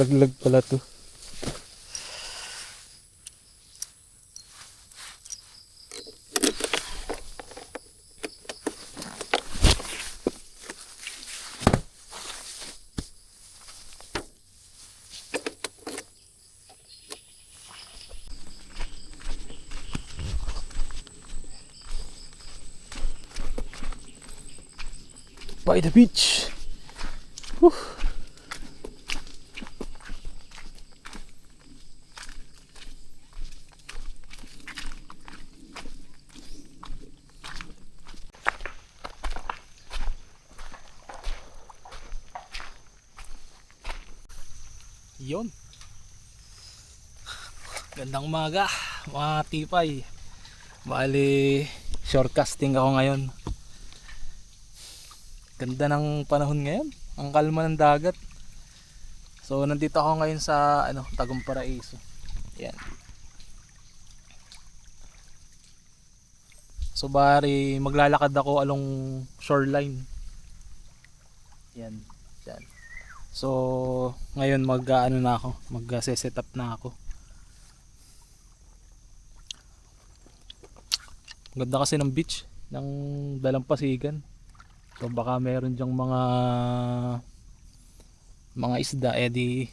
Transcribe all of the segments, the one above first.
Nalaglag pala to. By the beach. Whew. Gandang umaga, mga tipay. Bali, shortcasting ako ngayon. Ganda ng panahon ngayon. Ang kalma ng dagat. So, nandito ako ngayon sa ano, Tagum Paraiso. Yan. So, bari maglalakad ako along shoreline. Yan. Yan. So, ngayon mag ano na ako, mag set up na ako. Ganda kasi ng beach ng Dalampasigan. So baka meron diyang mga mga isda edi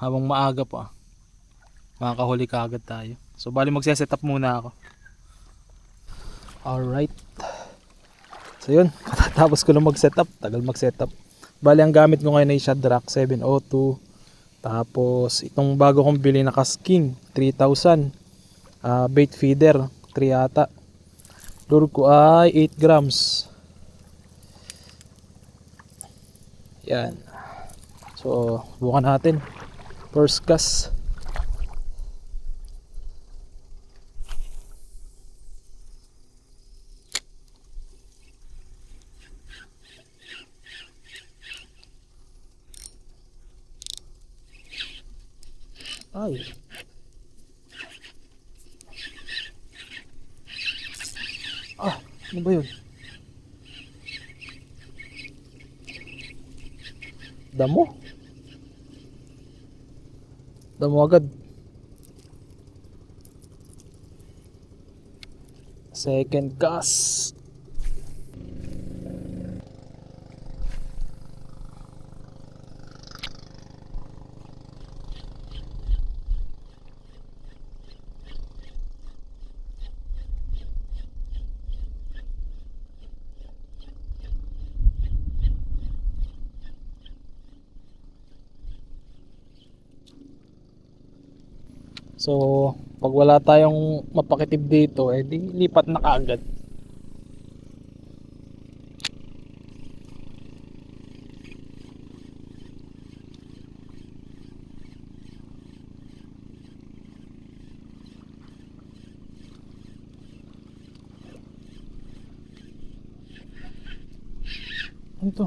habang maaga pa makakahuli ka agad tayo. So bali magse-set up muna ako. Alright. So yun, katatapos ko lang mag-set up. Tagal mag-set up. Bali ang gamit ko ngayon ay Shadrack 702. Tapos itong bago kong bili na Kasking 3000. Ah, bait feeder 3 ata. Lure ko ay 8 grams. Yan. So, bukan natin. First cast. Ay. Ah, ano ba yun? Damo? Damo agad. Second cast. So, pag wala tayong mapakitib dito, eh di lipat na kaagad. Ano to?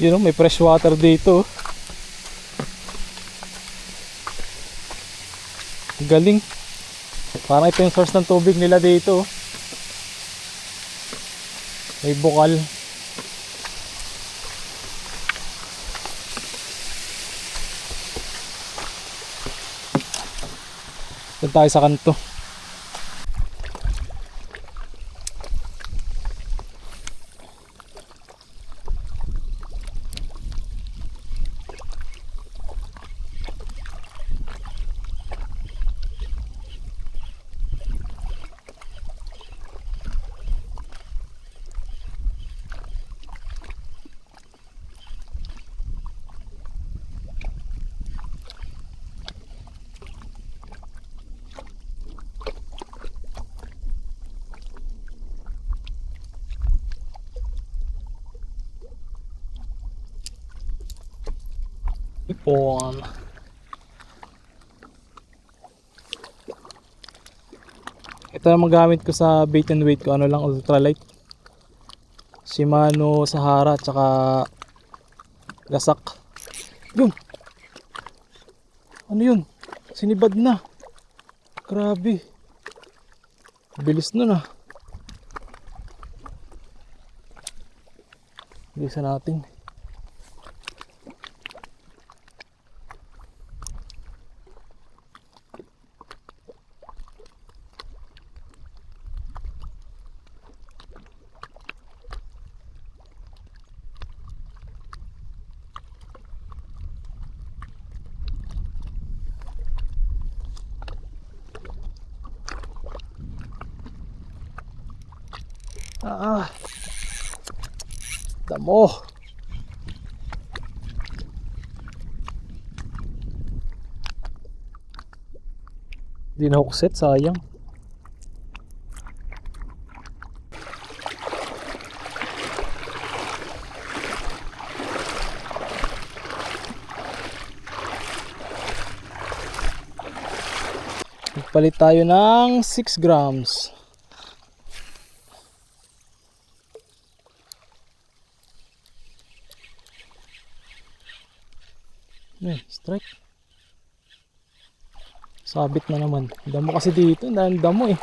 Yun know, may fresh water dito. Galing. Parang ito yung source ng tubig nila dito. May bukal. Doon tayo sa kanto. Ito ang magamit ko sa bait and weight ko. Ano lang, ultralight. Shimano, Sahara, tsaka Gasak. Yun. Ano yun? Sinibad na. Grabe. Bilis nun ah. Bilisan natin. Ah. Damo. Hindi na set, sayang. Nagpalit tayo ng 6 grams. Eh, strike. Sabit na naman. Damo kasi dito, dahil damo eh.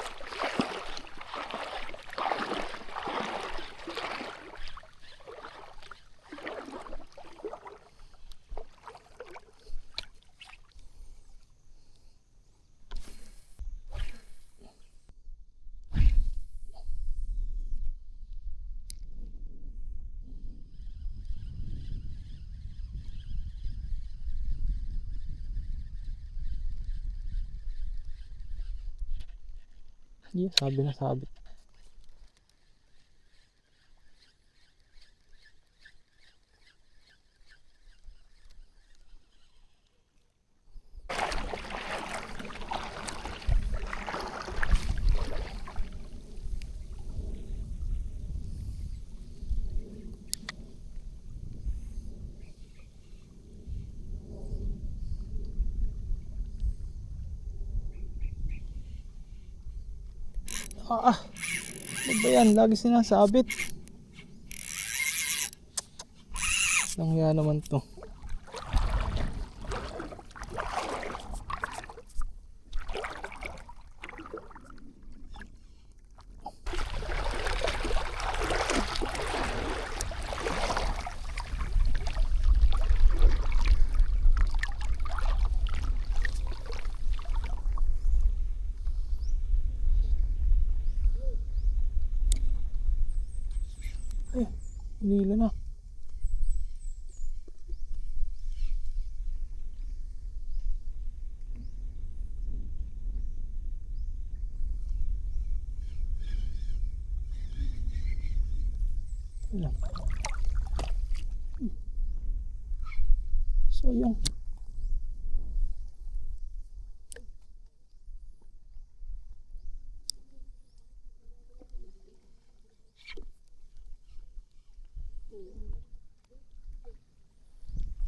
sabe? Já sabe. Ah, ah. Ano ba yan? Lagi sinasabit. Nangya naman to. Hinila na. Ayan. Sayang.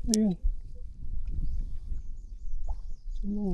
Ayun. Sino?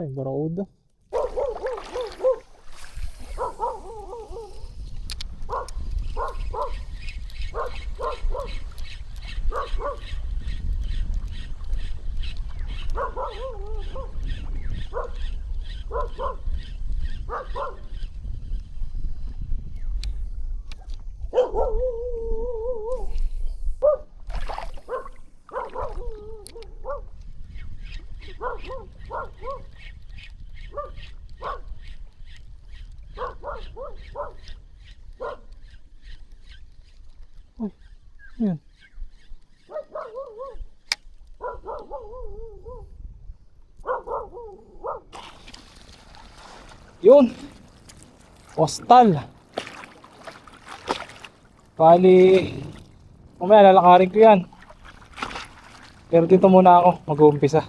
Ay, barauda. Yun. Postal. Bali, mamaya lalakarin ko yan. Pero dito muna ako, mag-uumpisa.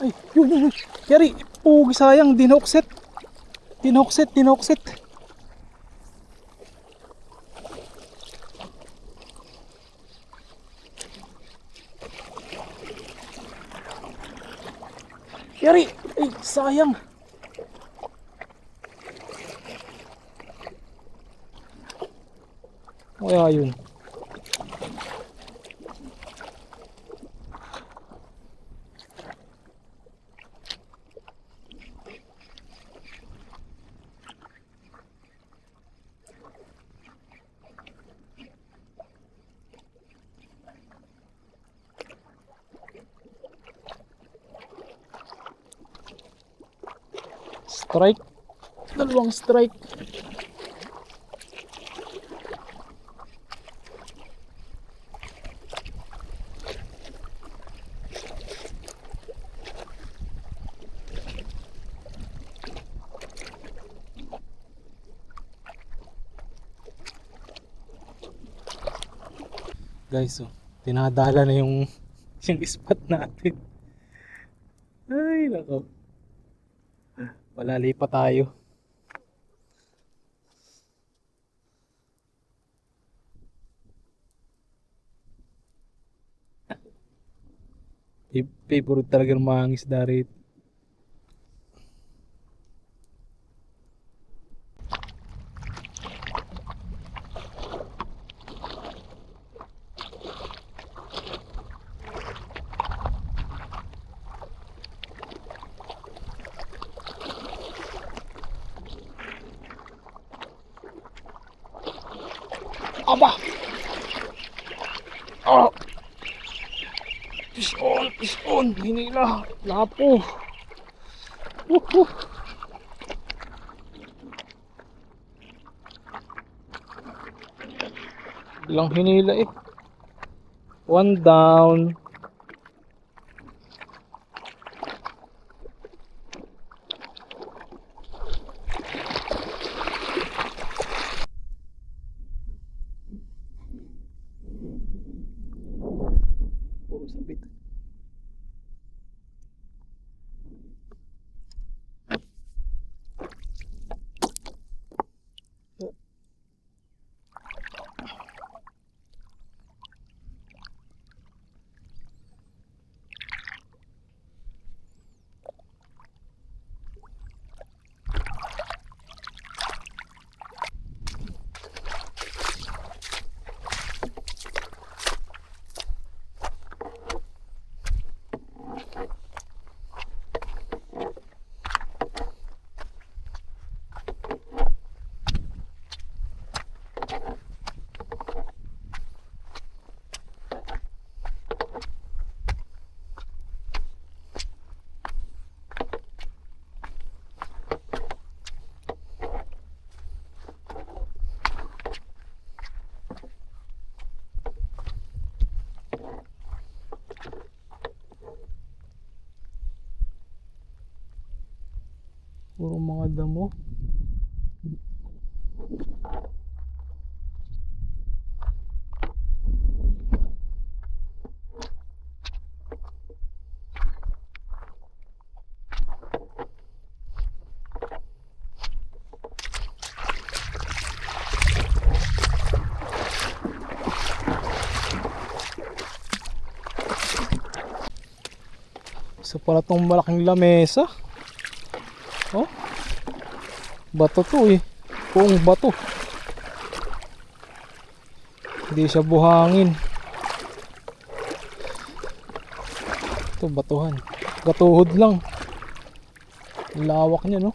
Ay, yun, yun. Yari, pugi sayang, dinokset. Dinokset, dinokset. Yari, ay, sayang. Kaya yun. Strike. Dalawang strike. Guys, oh, tinadala na yung yung spot natin. Ay, nako. Palali pa tayo. Fa- Favorite talaga ng mga isda rito. Aba! Oh! Fish on! Fish on! Hinila! Lapo! Woohoo! Ilang hinila eh. One down. Puro sabit. Mga damo. Isa pala tong malaking lamesa. Bato to eh. Kung bato. Hindi siya buhangin. Ito batuhan. Gatuhod lang. Lawak niya no.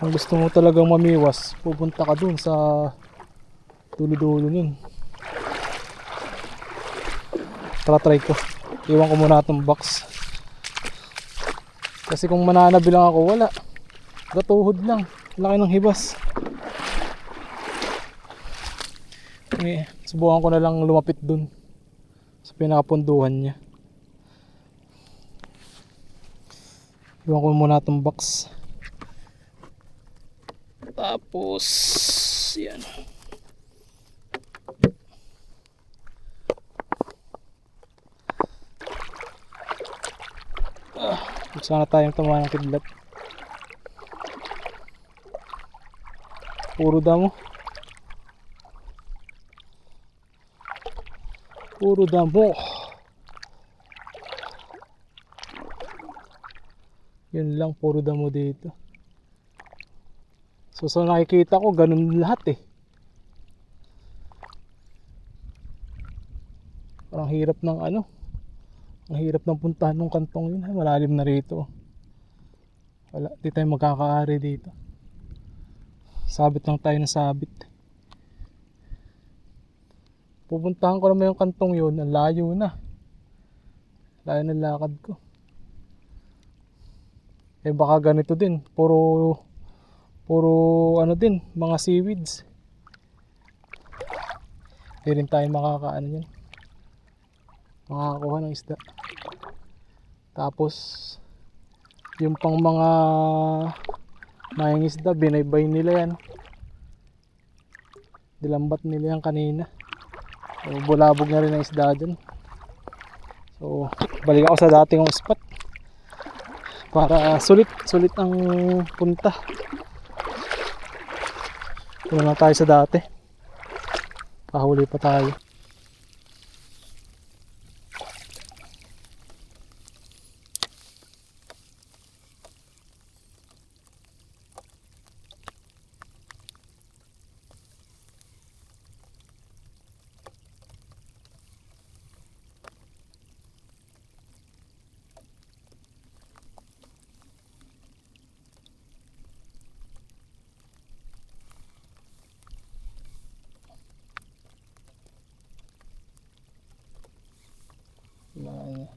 Kung gusto mo talagang mamiwas, pupunta ka dun sa dulo-dulo nun. Tara try ko. Iwan ko muna itong box. Kasi kung mananabi lang ako, wala. Gatuhod lang. Laki ng hibas. Eh, subukan ko na lang lumapit dun. Sa pinakapunduhan niya. Iwan ko muna itong box. Tapos, yan. Ah, gusto na tayong tumahan ng kidlat. Puro damo. Puro damo. Yun lang, puro damo dito. So sa nakikita ko, ganun lahat eh. Parang hirap ng ano. Ang hirap ng puntahan ng kantong yun. Ay, malalim na rito. Wala, di tayo magkakaari dito. Sabit lang tayo na sabit. Pupuntahan ko naman yung kantong yun. Ang layo na. Layo ng lakad ko. Eh baka ganito din. Puro puro ano din, mga seaweeds. Hindi rin tayo makakaano yan. Makakakuha ng isda. Tapos yung pang mga mayang isda, binaybay nila yan. Dilambat nila yan kanina. So, bulabog na rin ang isda dyan. So, balik ako sa dati kong spot. Para sulit, sulit ang punta. Doon lang tayo sa dati. Pahuli pa tayo. Mga-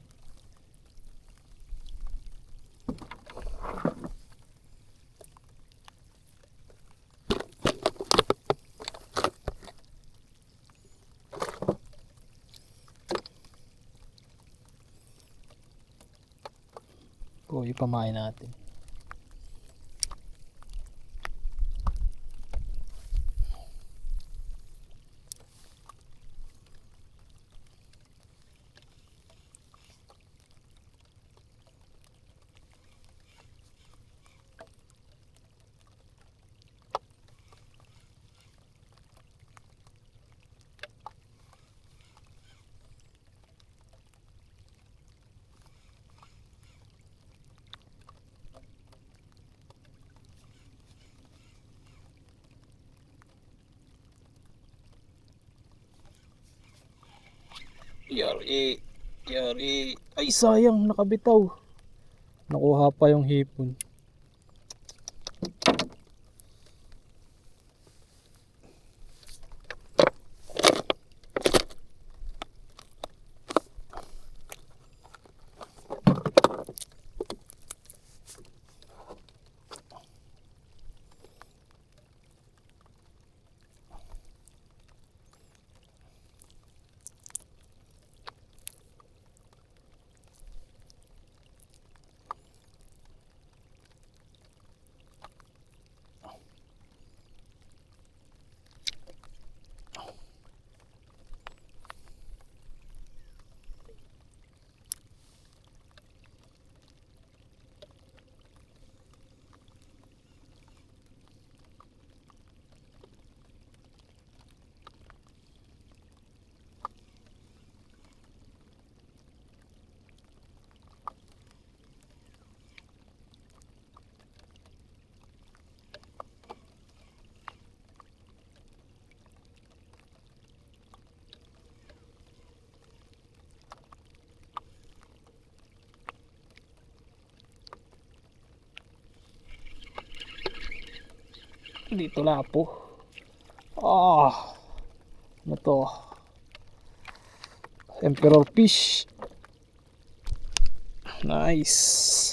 O, ipamain natin. Yari, yari. Ay, sayang, nakabitaw. Nakuha pa yung hipon. Dito lapo. Ah. Ano to? Emperor fish. Nice.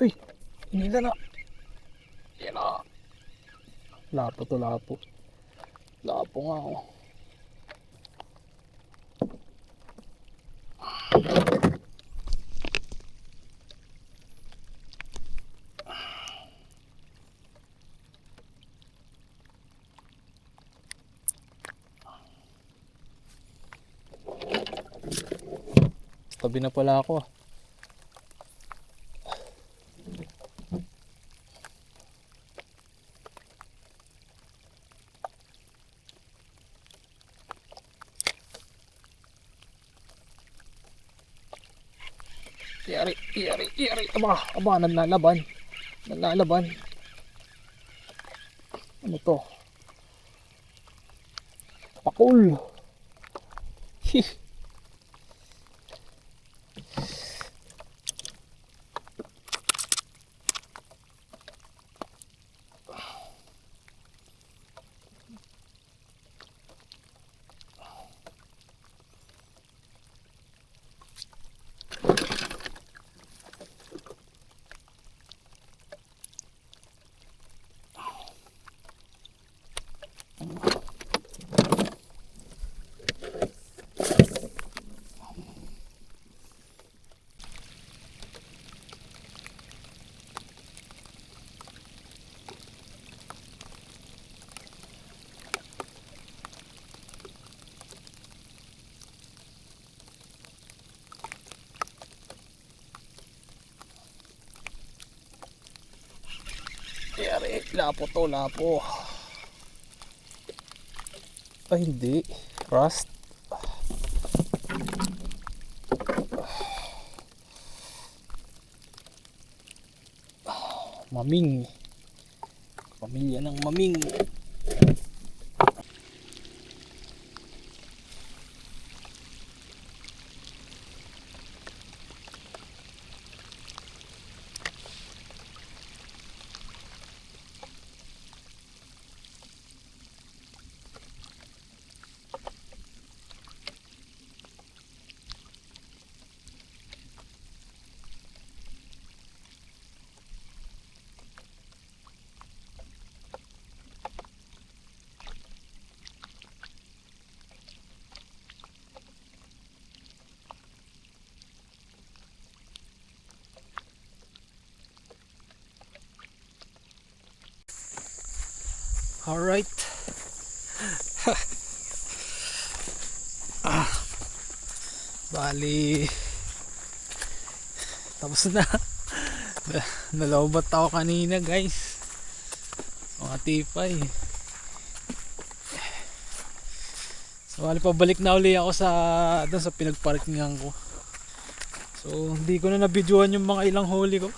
Uy, hinila na. Yan na. Lapo to lapo. Lapo nga oh. Tabi na pala ako ah. Yari, yari, yari. Aba, aba, nalalaban. Nalalaban. Ano to? Pakul. Hih. Yari, lapo to, lapo. Ay, hindi. Rust. Maming. Pamilya ng maming. Alright. ah. Bali. Tapos na. Na- Nalobat ako kanina guys. Mga tipay. So bali pabalik na uli ako sa doon sa pinagparkingan ko. So hindi ko na nabidyohan yung mga ilang huli ko.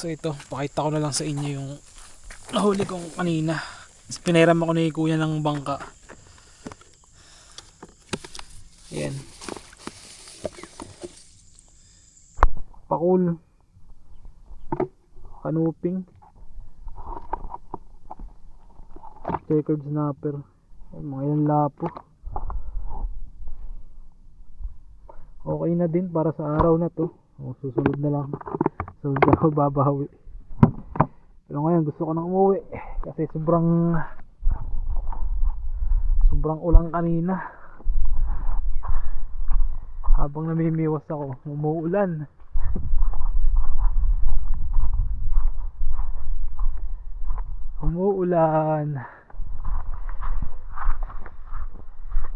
So ito, pakita ko na lang sa inyo yung nahuli kong kanina. Pinairam ako ni kuya ng bangka. Ayan. Pakul. Kanuping. Checkered snapper. Ay, mga ilang lapo. Okay na din para sa araw na to. O, susunod na lang. So hindi ako babawi. Pero ngayon gusto ko nang umuwi kasi sobrang sobrang ulan kanina. Habang namimiwas ako, umuulan. umuulan.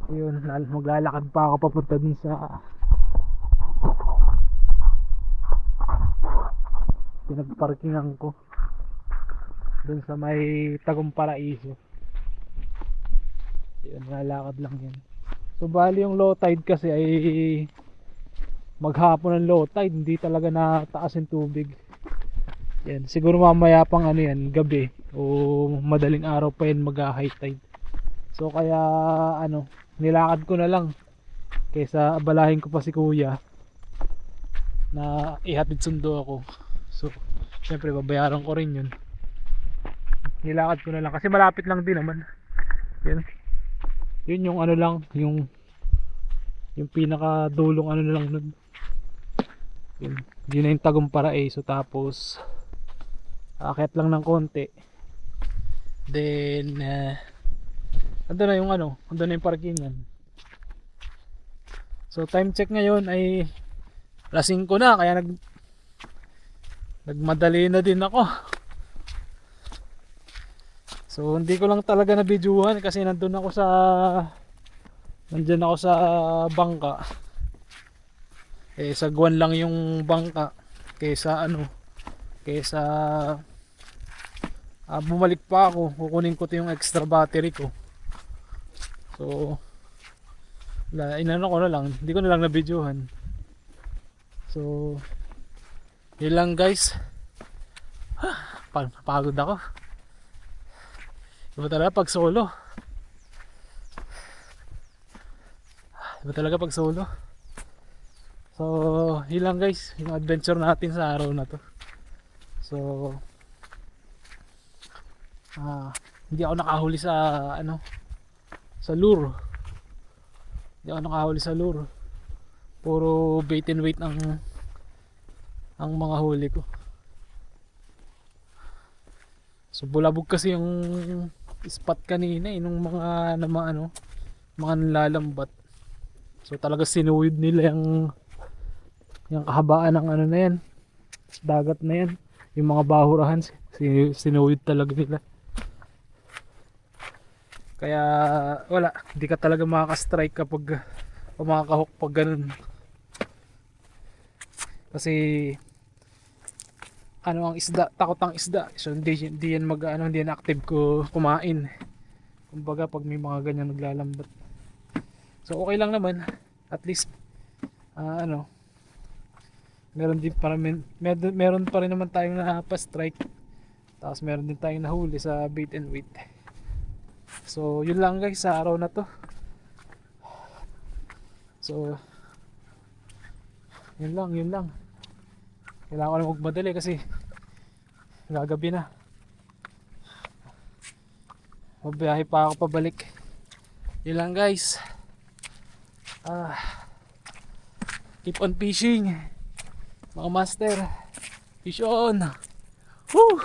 Ayun, maglalakad pa ako papunta dun sa pinagparkingan ko dun sa may Tagum Paraiso. Ayun, lalakad lang yan. So bali yung low tide kasi ay maghapon ng low tide, hindi talaga nataas yung tubig. Yan, siguro mamaya pang ano yan, gabi o madaling araw pa yan mag high tide. So kaya ano, nilakad ko na lang kaysa abalahin ko pa si kuya na ihatid sundo ako. So, syempre babayaran ko rin yun. Nilakad ko na lang kasi malapit lang din naman. Yan. Yun yung ano lang, yung yung pinaka dulong ano lang nun. Yun, yun na yung tagong paraiso tapos akit lang ng konti. Then uh, ando na yung ano, ando na yung parkingan. So time check ngayon ay alas 5 na kaya nag nagmadali na din ako. So hindi ko lang talaga na videohan kasi nandun ako sa nandyan ako sa bangka. Eh sa guwan lang yung bangka kaysa ano kaysa ah, bumalik pa ako kukunin ko 'to yung extra battery ko. So la inano ko na lang, hindi ko na lang na videohan. So yun lang guys. Pa- pagod ako. Iba talaga pag solo. Iba talaga pag solo. So, yun lang guys, yung adventure natin sa araw na to. So, ah, hindi ako nakahuli sa ano, sa lure. Hindi ako nakahuli sa lure. Puro bait and wait ang ang mga huli ko. So bulabog kasi yung spot kanina eh, nung mga na mga ano, mga nilalambat. So talaga sinuwid nila yung yung kahabaan ng ano na yan. Dagat na yan. Yung mga bahurahan si- sinuwid talaga nila. Kaya wala, hindi ka talaga makaka-strike kapag o makaka-hook pag ganun. Kasi ano ang isda, takot ang isda. So hindi, hindi yan mag ano, hindi yan active ko kumain. Kumbaga pag may mga ganyan naglalambat. So okay lang naman. At least ah, ano meron din para meron, meron pa rin naman tayong nakapa-strike. Tapos meron din tayong nahuli sa bait and wait. So yun lang guys sa araw na to. So yun lang, yun lang. Kailangan ko na magmadali kasi gagabi na. Mabiyahe pa ako pabalik. Yun lang guys. Ah, keep on fishing. Mga master. Fish on. Woo!